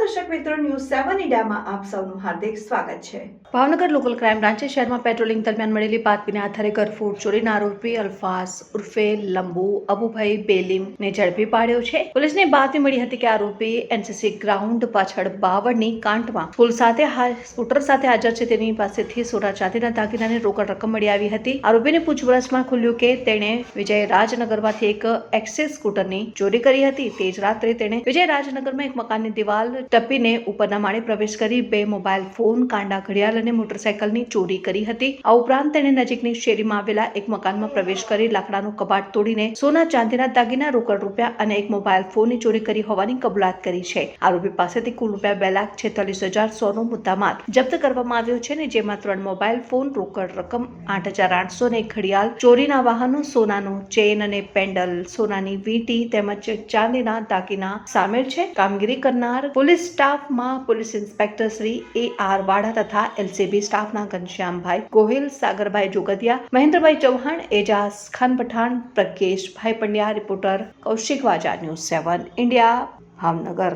મીડિયામાં આપ સૌનું હાર્દિક સ્વાગત છે. ભાવનગર લોકલ ક્રાઇમ બ્રાન્ચે શહેરમાં પેટ્રોલિંગ દરમિયાન મળેલી બાતમીના આધારે ગરફૂટ ચોરીના આરોપી અલ્ફાસ ઉર્ફે લંબુ, અબુભાઈ, બેલીમ ને ઝડપી પાડ્યો છે. પોલીસને બાતમી મળી હતી કે આરોપી એનસીસી ગ્રાઉન્ડ પાછળ બાવળની કાંટમાં પુલ સાથે સ્કૂટર સાથે હાજર છે. તેની પાસેથી સોના ચાંદીના દાગીનાની રોકડ રકમ મળી આવી હતી. આરોપીને પૂછપરછમાં ખુલ્યું કે તેણે વિજય રાજનગરમાંથી એક એક્સેસ સ્કૂટરની ચોરી કરી હતી. તે જ રાત્રે તેણે વિજય રાજનગરમાં એક મકાનની દિવાલ ટપીને ઉપરના માળે પ્રવેશ કરી બે મોબાઈલ ફોન, કાંડા ઘડિયાળ અને મોટરસાયકલની ચોરી કરી હતી. આ ઉપરાંત તેણે નજીકની શેરીમાં આવેલા એક મકાનમાં પ્રવેશ કરી લાકડાનું કબાટ તોડીને સોના ચાંદીના દાગીના રોકડ રૂપિયા અને એક મોબાઈલ ફોનની ચોરી કરી હોવાની કબૂલાત કરી છે. આરોપી પાસેથી કુલ રૂપિયા બે લાખ છેતાલીસ હજાર સોનો મુદ્દામાલ જપ્ત કરવામાં આવ્યો છે ને જેમાં ત્રણ મોબાઈલ ફોન, રોકડ રકમ, આઠ હજાર આઠસો ને ઘડિયાળ, ચોરીના વાહનો, સોનાનું ચેન અને પેન્ડલ, સોનાની વીંટી તેમજ ચાંદીના દાગીના સામેલ છે. કામગીરી કરનાર police સ્ટાફમાં police inspector Shri A R Vada તથા એલસીબી સ્ટાફના Ghanshyambhai Gohil, Sagarbhai Jogadiya, Mahendrabhai Chauhan Ejaz Khan Pathan Prakeshbhai Pandya, reporter Kaushik Vaja, news seven India, Bhavnagar.